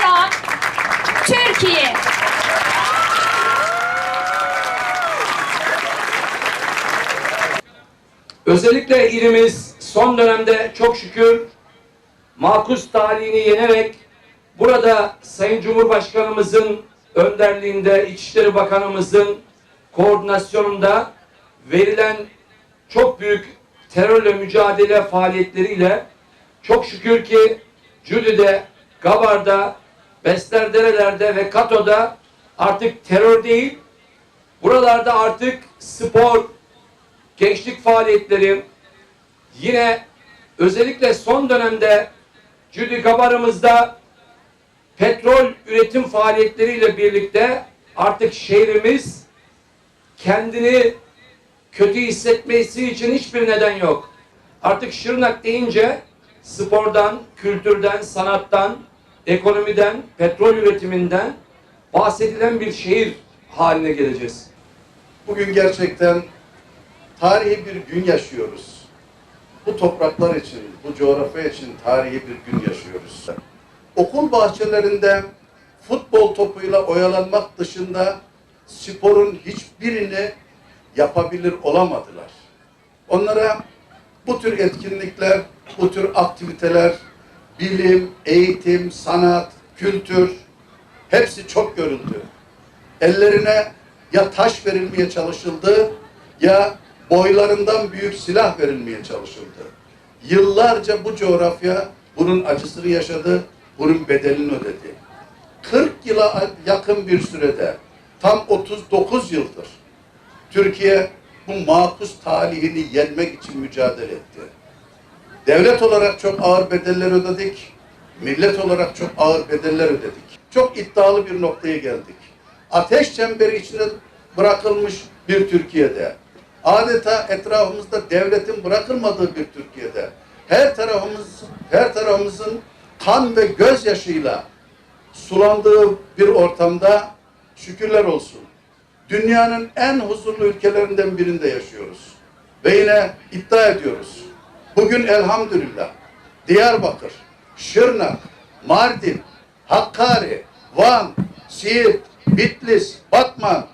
İran, Türkiye. Özellikle ilimiz son dönemde çok şükür makus talihini yenerek burada Sayın Cumhurbaşkanımızın önderliğinde, İçişleri Bakanımızın koordinasyonunda verilen çok büyük terörle mücadele faaliyetleriyle çok şükür ki Cüdü'de, Gabar'da, Beslerdereler'de ve Kato'da artık terör değil, buralarda artık spor, gençlik faaliyetleri, yine özellikle son dönemde Cüdü Gabar'ımızda petrol üretim faaliyetleriyle birlikte artık şehrimiz kendini kötü hissetmesi için hiçbir neden yok. Artık Şırnak deyince spordan, kültürden, sanattan, ekonomiden, petrol üretiminden bahsedilen bir şehir haline geleceğiz. Bugün gerçekten tarihi bir gün yaşıyoruz. Bu topraklar için, bu coğrafya için tarihi bir gün yaşıyoruz. Okul bahçelerinde futbol topuyla oyalanmak dışında sporun hiçbirini yapabilir olamadılar. Onlara bu tür etkinlikler, bu tür aktiviteler, bilim, eğitim, sanat, kültür hepsi çok görüldü ellerine ya taş verilmeye çalışıldı ya boylarından büyük silah verilmeye çalışıldı. Yıllarca bu coğrafya bunun acısını yaşadı, bunun bedelini ödedi. 40 yıla yakın bir sürede, tam 39 yıldır Türkiye bu makus talihini yenmek için mücadele etti. Devlet olarak çok ağır bedeller ödedik. Millet olarak çok ağır bedeller ödedik. Çok iddialı bir noktaya geldik. Ateş çemberi içine bırakılmış bir Türkiye'de. Adeta etrafımızda devletin bırakılmadığı bir Türkiye'de. Her tarafımız, her tarafımızın kan ve gözyaşıyla sulandığı bir ortamda şükürler olsun. Dünyanın en huzurlu ülkelerinden birinde yaşıyoruz. Ve yine iddia ediyoruz. Bugün elhamdülillah Diyarbakır, Şırnak, Mardin, Hakkari, Van, Siirt, Bitlis, Batman,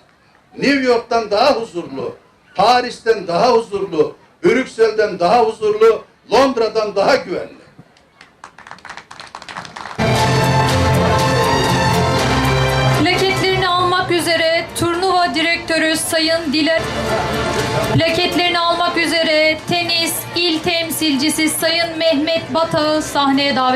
New York'tan daha huzurlu, Paris'ten daha huzurlu, Brüksel'den daha huzurlu, Londra'dan daha güvenli. Plaketlerini almak üzere turnuva direktörü Sayın Diler Plaketlerini temsilcisi Sayın Mehmet Batağı sahneye davet